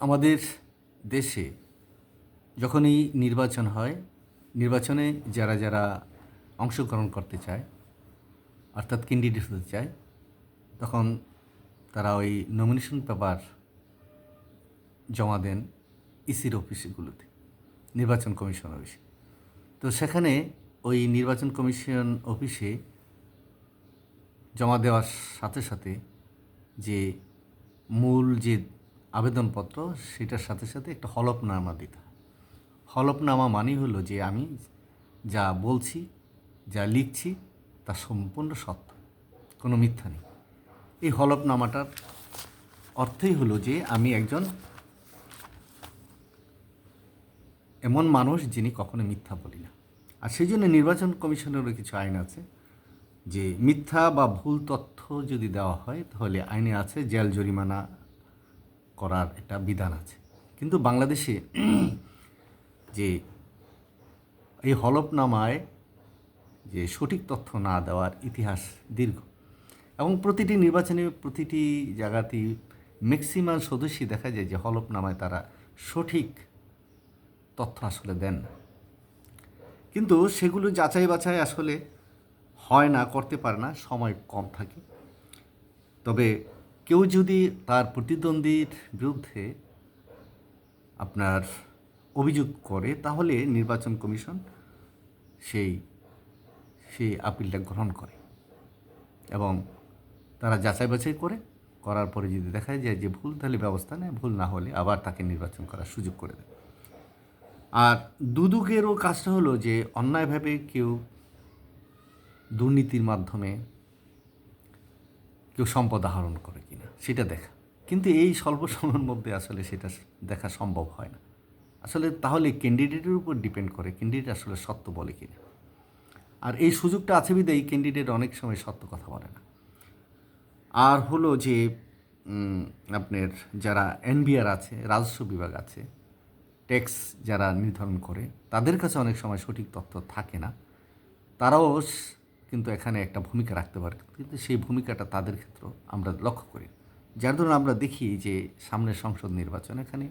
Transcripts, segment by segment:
আমাদের দেশে যখনই নির্বাচন হয়, নির্বাচনে যারা যারা অংশগ্রহণ করতে চায়, অর্থাৎ ক্যান্ডিডেট হতে চায়, তখন তারা ওই নমিনেশন পেপার জমা দেন ইসির অফিসগুলোতে নির্বাচন কমিশন অফিসে তো সেখানে ওই নির্বাচন কমিশন অফিসে জমা দেওয়ার সাথে সাথে যে মূল যে আবেদনপত্র, সেটার সাথে সাথে একটা হলফনামা দিতে হয়। হলফনামা মানে হলো যে আমি যা বলছি, যা লিখছি, তা সম্পূর্ণ সত্য, কোনো মিথ্যা নেই। এই হলফনামাটার অর্থই হলো যে আমি একজন এমন মানুষ যিনি কখনো মিথ্যা বলি না। আর সেই জন্য নির্বাচন কমিশনেরও কিছু আইন আছে যে মিথ্যা বা ভুল তথ্য যদি দেওয়া হয়, তাহলে আইনে আছে জেল জরিমানা করার একটা বিধান আছে। কিন্তু বাংলাদেশে যে এই হলফনামায় যে সঠিক তথ্য না দেওয়ার ইতিহাস দীর্ঘ এবং প্রতিটি নির্বাচনে, প্রতিটি জায়গাতেই ম্যাক্সিমাম সদস্যই দেখা যায় যে হলফনামায় তারা সঠিক তথ্য আসলে দেন না। কিন্তু সেগুলো যাচাই বাছাই আসলে হয় না, করতে পারে না, সময় কম থাকে। তবে কেউ যদি তার প্রতিদ্বন্দ্বীর বিরুদ্ধে আপনার অভিযোগ করে, তাহলে নির্বাচন কমিশন সেই সেই আপিলটা গ্রহণ করে এবং তারা যাচাই বাছাই করে। করার পরে যদি দেখা যায় যে ভুল, তাহলে ব্যবস্থা নেয়, ভুল না হলে আবার তাকে নির্বাচন করার সুযোগ করে দেয়। আর দুদুকেরও কাজটা হলো যে, অন্যায়ভাবে কেউ দুর্নীতির মাধ্যমে কেউ সম্পদ আহরণ করে কিনা, সেটা দেখা। কিন্তু এই স্বল্প সময়ের মধ্যে আসলে সেটা দেখা সম্ভব হয় না। আসলে তাহলে ক্যান্ডিডেটের উপর ডিপেন্ড করে ক্যান্ডিডেট আসলে সত্য বলে কিনা। আর এই সুযোগটা আছে বিদায়ী ক্যান্ডিডেট অনেক সময় সত্য কথা বলে না। আর হলো যে আপনার যারা এনবিআর আছে, রাজস্ব বিভাগ আছে ট্যাক্স যারা নির্ধারণ করে, তাদের কাছে অনেক সময় সঠিক তথ্য থাকে না। তারাও কিন্তু এখানে একটা ভূমিকা রাখতে পারে। কিন্তু সেই ভূমিকাটা তাদের ক্ষেত্রে আমরা লক্ষ্য করি। যার ধরুন আমরা দেখি যে সামনের সংসদ নির্বাচন এখানে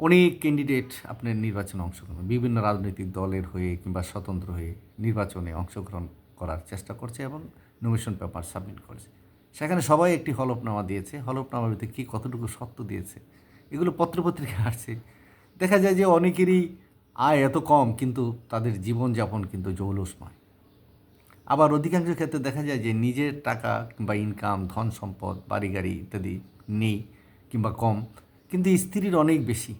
অনেক ক্যান্ডিডেট আপনার নির্বাচনে অংশগ্রহণ, বিভিন্ন রাজনৈতিক দলের হয়ে কিংবা স্বতন্ত্র হয়ে নির্বাচনে অংশগ্রহণ করার চেষ্টা করছে এবং নমিনেশন পেপার সাবমিট করেছে। সেখানে সবাই একটি হলফনামা দিয়েছে। হলফনামার ভিতরে কী কতটুকু সত্য দিয়েছে, এগুলো পত্রপত্রিকায় আসছে। দেখা যায় যে অনেকেরই আয় এত কম, কিন্তু তাদের জীবনযাপন কিন্তু জৌলসময়। আবার অধিকাংশ ক্ষেত্রে দেখা যায় যে নিজের টাকা কিংবা ইনকাম ধন সম্পদ, বাড়ি গাড়ি ইত্যাদি নেই কিংবা কম, কিন্তু স্ত্রীর অনেক বেশি।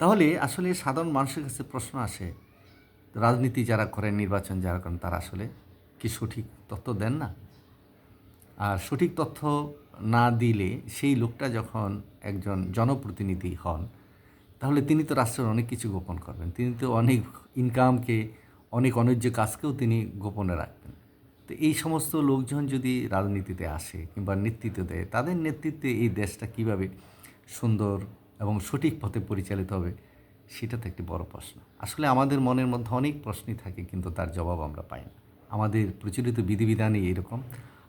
তাহলে আসলে সাধারণ মানুষের কাছে প্রশ্ন আসে, রাজনীতি যারা করেন, নির্বাচন যারা করেন, তারা আসলে কি সঠিক তথ্য দেন না? আর সঠিক তথ্য না দিলে সেই লোকটা যখন একজন জনপ্রতিনিধি হন, তাহলে তিনি তো রাষ্ট্রের অনেক কিছু গোপন করবেন। তিনি তো অনেক ইনকামকে অনেক অন্যায্য কাজকেও তিনি গোপনে রাখতেন। তো এই সমস্ত লোকজন যদি রাজনীতিতে আসে কিংবা নেতৃত্ব দেয়, তাদের নেতৃত্বে এই দেশটা কীভাবে সুন্দর এবং সঠিক পথে পরিচালিত হবে, সেটা তো একটি বড় প্রশ্ন। আসলে আমাদের মনের মধ্যে অনেক প্রশ্নই থাকে, কিন্তু তার জবাব আমরা পাই না। আমাদের প্রচলিত বিধিবিধানই এরকম।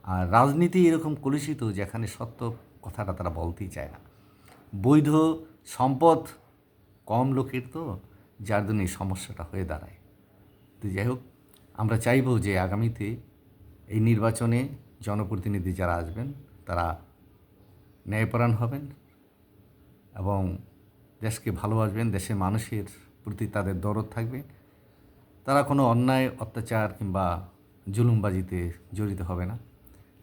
আর রাজনীতি এরকম কলুষিত যেখানে সত্য কথাটা তারা বলতেই চায় না। বৈধ সম্পদ কম লোকের তো, যার জন্য এই সমস্যাটা হয়ে দাঁড়ায়। তো যাই হোক, আমরা চাইব যে আগামীতে এই নির্বাচনে জনপ্রতিনিধি যারা আসবেন, তারা ন্যায়পরায়ণ হবেন এবং দেশকে ভালোবাসবেন, দেশের মানুষের প্রতি তাদের দরদ থাকবে। তারা কোনো অন্যায়, অত্যাচার কিংবা জুলুমবাজিতে জড়িত হবে না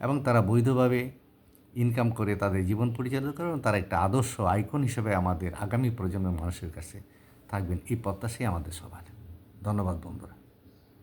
এবং তারা বৈধভাবে ইনকাম করে তাদের জীবন পরিচালিত করে এবং তারা একটা আদর্শ আইকন হিসেবে আমাদের আগামী প্রজন্মের মানুষের কাছে থাকবেন। এই প্রত্যাশাই আমাদের সবার। ধন্যবাদ বন্ধুরা।